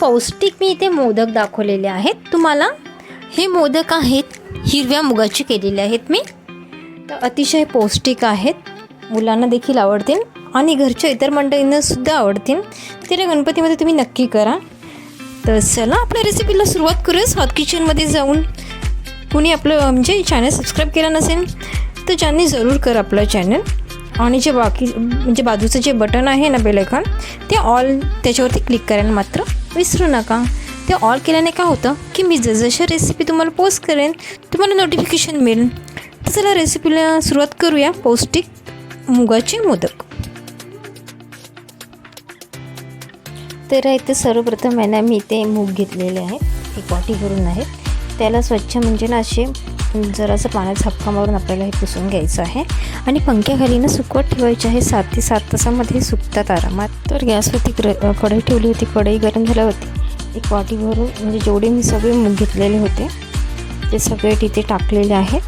पौष्टिक मी इथे मोदक दाखवलेले आहेत. तुम्हाला हे मोदक आहेत हिरव्या मुगाचे केलेले आहेत मी. तर अतिशय पौष्टिक आहेत. मुलांना देखील आवडतील आणि घरच्या इतर मंडळींनासुद्धा आवडतील. तिथे गणपतीमध्ये तुम्ही नक्की करा. तर चला आपल्या रेसिपीला सुरुवात करूया. हॉट किचनमध्ये जाऊन कुणी आपलं म्हणजे चॅनल सबस्क्राईब केलं नसेल तर ज्यांनी जरूर कर आपलं चॅनल आणि जे बाकी म्हणजे बाजूचं जे बटन आहे ना बेलायकॉन ते ऑल त्याच्यावरती क्लिक करायला मात्र विसरू नका. ते ऑल केल्याने काय होतं की मी जसजशा रेसिपी तुम्हाला पोस्ट करेन तुम्हाला नोटिफिकेशन मिळेल. तर चला रेसिपीला सुरुवात करूया पौष्टिक मुगाचे मोदक. तर इथे सर्वप्रथम आहे ना मी इथे मूग घेतलेले आहेत एक वाटी भरून आहेत त्याला स्वच्छ म्हणजे ना असे जरासं पाण्याचा हपका मारून आपल्याला हे पुसून घ्यायचं आहे. आणि पंख्याखाली ना सुकवत ठेवायचे आहे. सात ते सात तासामध्ये सुकतात आरामात. तर गॅसवरती ग्र कढई ठेवली होती कढई गरम झाली होती एक वाटी भरून म्हणजे जेवढे मी सगळे मूग घेतलेले होते ते सगळे तिथे टाकलेले आहेत.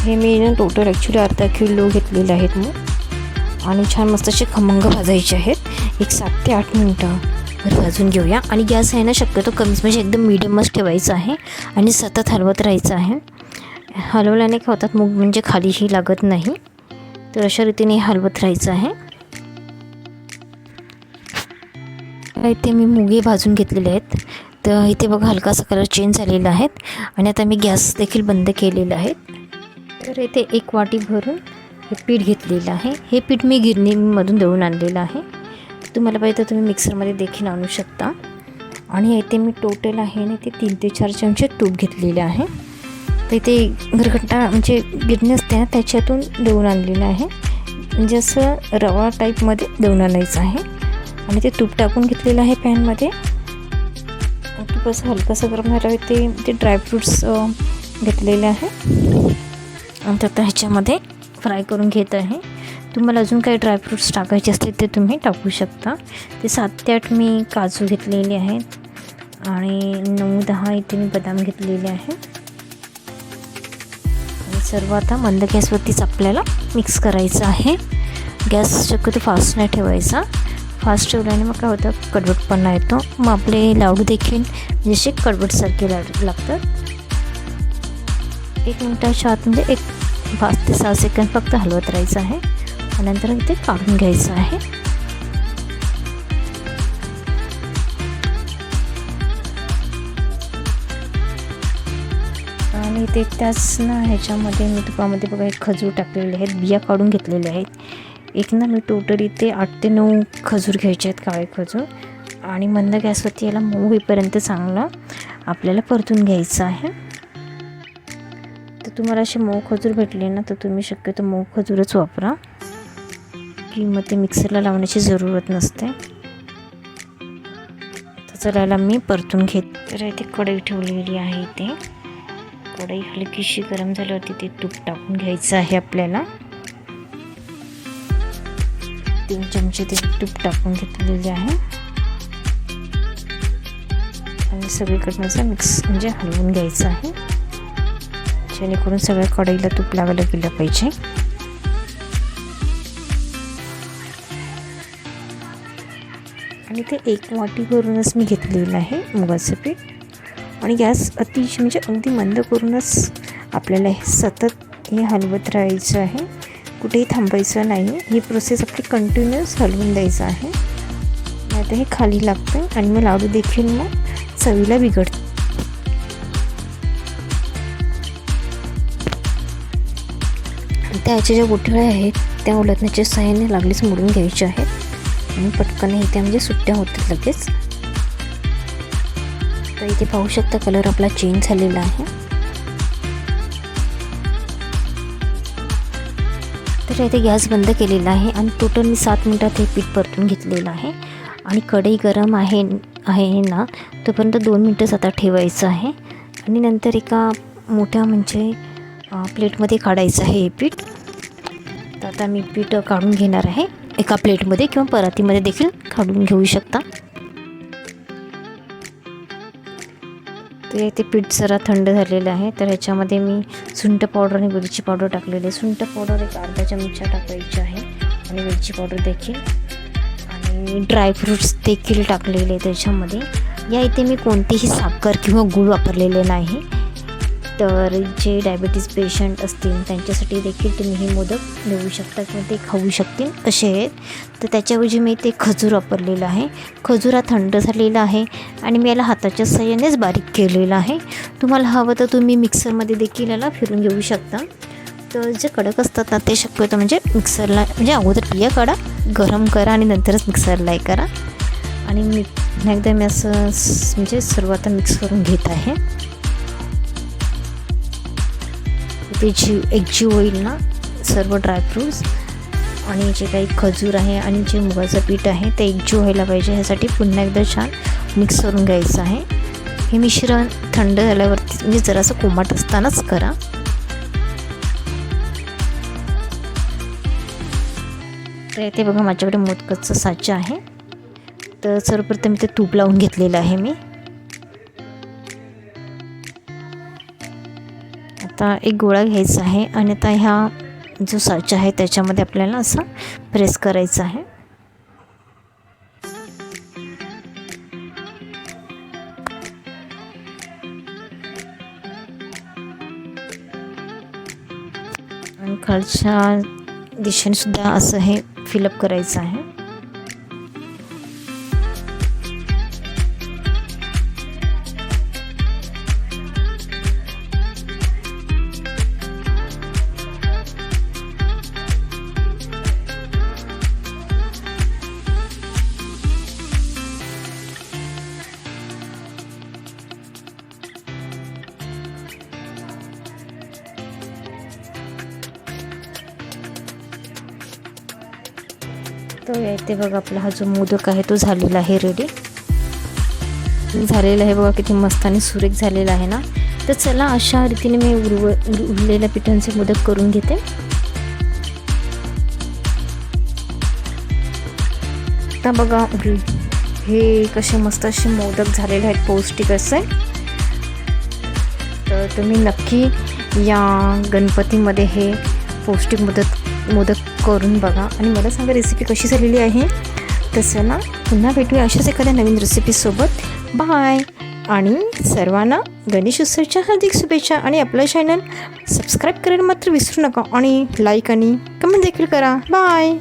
हे मी ना टोटल ॲक्च्युली अर्धा किलो घेतलेले आहेत मग आणि छान मस्त असे खमंग भाजायचे आहेत. एक सात ते आठ मिनटं. भाजून घेऊया. आणि गॅस आहे ना शक्यतो कमीच म्हणजे एकदम मिडियमच ठेवायचं आहे. आणि सतत हलवत राहायचं आहे. हलवल्याने काय होतात मूग म्हणजे खालीही लागत नाही. तर अशा रीतीने हलवत राहायचं आहे. इथे मी मुगे भाजून घेतलेले आहेत. तर इथे बघा हलकासा कलर चेंज झालेला आहेत आणि आता मी गॅस देखील बंद केलेला आहे. तर इथे एक वाटी भरून हे पीठ घेतलेलं आहे. हे पीठ मी गिरणीमधून दळून आणलेलं आहे. तुम्हाला पाहिजे तर तुम्ही मिक्सरमध्ये देखील आणू शकता. आणि इथे मी टोटल आहे ना ते तीन ते चार चमचे तूप घेतलेले आहे. तर इथे घरघंटा म्हणजे गिरणी असते ना त्याच्यातून दळून आणलेलं आहे. म्हणजे असं रवा टाईपमध्ये दळून आणायचं आहे. आणि ते तूप टाकून घेतलेलं आहे पॅनमध्ये. तूप असं हलकंसं गरम झालं ते ते ड्रायफ्रूट्स घेतलेले आहे. आणि आता ह्याच्यामध्ये फ्राय करून घेत आहे. तुम्हाला अजून काही ड्रायफ्रूट्स टाकायचे असतील ते तुम्ही टाकू शकता. ते सात ते आठ मी काजू घेतलेले आहेत. आणि नऊ दहा इथे मी बदाम घेतलेले आहे. आणि सर्व आता मंद गॅसवरतीच आपल्याला मिक्स करायचं आहे. गॅस शक्यतो फास्ट नाही ठेवायचा. फास्ट ठेवल्याने मग काय होतं? कडवटपणा येतो. मग आपले लाडू देखील जसे कडवटसारखे लाडू लागतात. एक मिनटाच्या आत म्हणजे एक पाच ते सहा सेकंद फक्त हलवत राहायचं आहे. आणि नंतर इथे काढून घ्यायचं आहे. आणि ते त्याच ना ह्याच्यामध्ये मी तुपामध्ये बघा एक खजूर टाकलेले आहेत बिया काढून घेतलेले आहेत. एक ना मी टोटल इथे आठ ते नऊ खजूर घ्यायचे आहेत काळे खजूर. आणि मंद गॅसवरती याला मऊ होईपर्यंत चांगलं आपल्याला परतून घ्यायचं आहे. तर तुम्हाला असे मऊ खजूर भेटले ना तर तुम्ही शक्यतो मऊ खजूरच वापरा. की मग ते मिक्सरला लावण्याची जरूरत नसते. तर चला मी परतून घेत तर इथे कढई ठेवलेली आहे इथे कढई हलकीशी गरम झाली होती ते तूप टाकून घ्यायचं आहे आपल्याला. तीन चमचे ते तूप टाकून घेतलेले आहे. आणि सगळीकडनं असं मिक्स म्हणजे हलवून घ्यायचं आहे. जेणेकरून सगळ्या कढईला तूप लावायला गेलं पाहिजे. आणि ते एक वाटी भरूनच मी घेतलेलं आहे मुगाचं पीठ. आणि गॅस अतिशय म्हणजे अगदी मंद करूनच आपल्याला हे सतत हे हलवत राहायचं आहे. कुठेही थांबायचं नाही. ही प्रोसेस आपली कंटिन्युअस हलवून द्यायचं आहे. आता हे खाली लागतं आणि मग लाडू देखील मग चवीला बिघडतं. त्याच्या ज्या गोठळ्या आहेत त्या उलटण्याच्या सहाय्याने लागलीच मोडून घ्यायच्या आहेत. आणि पटकन इथे म्हणजे सुट्ट्या होतात लगेच. तर इथे पाहू शकता कलर आपला चेंज झालेला आहे. तर इथे गॅस बंद केलेला आहे आणि टोटल मी सात मिनटात हे पीठ परतून घेतलेलं आहे. आणि कढई गरम आहे आहे ना तोपर्यंत दोन मिनटंच आता ठेवायचं आहे. आणि नंतर एका मोठ्या म्हणजे प्लेटमध्ये काढायचं आहे हे पीठ. तर आता मी पीठ काढून घेणार आहे. एका प्लेटमध्ये किंवा परातीमध्ये देखील काढून घेऊ शकता. तर इथे पीठ जरा थंड झालेलं आहे तर ह्याच्यामध्ये मी सुंठ पावडर आणि मिरची पावडर टाकलेली आहे. सुंठ पावडर एक अर्धा चमचा टाकायची आहे आणि मिरची पावडर देखील. आणि आणि ड्रायफ्रूट्स देखील टाकलेले त्याच्यामध्ये. या इथे मी कोणतीही साखर किंवा गूळ वापरलेले नाही. तर जे डायबिटीज पेशंट असतील त्यांच्यासाठी देखील तुम्ही हे मोदक देऊ शकता किंवा ते खाऊ शकतील. असे आहेत. तर त्याच्याऐवजी मी ते खजूर वापरलेलं आहे. खजूर हा थंड झालेला आहे आणि मी याला हाताच्या सहाय्यानेच बारीक केलेला आहे. तुम्हाला हवं तर तुम्ही मिक्सरमध्ये देखील याला फिरून घेऊ शकता. तर जे कडक असतात ना ते शक्यतो म्हणजे मिक्सरला म्हणजे अगोदर बिया काढा गरम करा आणि नंतरच मिक्सरला हे करा. आणि मी एकदा मी असं म्हणजे सुरुवात मिक्स करून घेत आहे. ते जीव एकजीव होईल ना? सर्व ड्रायफ्रूट्स आणि जे काही खजूर आहे आणि जे मुगाचं पीठ आहे ते एकजीव व्हायला पाहिजे. ह्यासाठी पुन्हा एकदा छान मिक्स करून घ्यायचं आहे. हे मिश्रण थंड झाल्यावरती म्हणजे जरासं कोमट असतानाच करा. तर ते बघा माझ्याकडे मोदकाचं साचा आहे. तर सर्वप्रथम ते तूप लावून घेतलेलं आहे मी. आता एक गोळा घ्यायचा आहे आणि आता ह्या जो साचा आहे त्याच्यामध्ये आपल्याला असं प्रेस करायचं आहे. आणि खालच्या दिशेनेसुद्धा असं हे फिलअप करायचं आहे. तर येते बघा आपला हा जो मोदक आहे तो झालेला आहे रेडी झालेला आहे बघा किती मस्त आणि सुरेख झालेला आहे ना. तर चला अशा रीतीने मी उरव उरलेल्या पिठांचे मोदक करून घेते. आता बघा हे कसे मस्त असे मोदक झालेले आहेत पौष्टिक असे. तर तुम्ही नक्की या गणपतीमध्ये हे पौष्टिक मोदक मोदक करून बघा. आणि मला सांगा रेसिपी कशी झालेली आहे? तसं ना पुन्हा भेटूया अशाच एखाद्या नवीन रेसिपीसोबत बाय आणि सर्वांना गणेश उत्सवच्या हार्दिक शुभेच्छा आणि आपलं चॅनल सबस्क्राईब करायला मात्र विसरू नका आणि लाईक आणि कमेंट देखील करा. बाय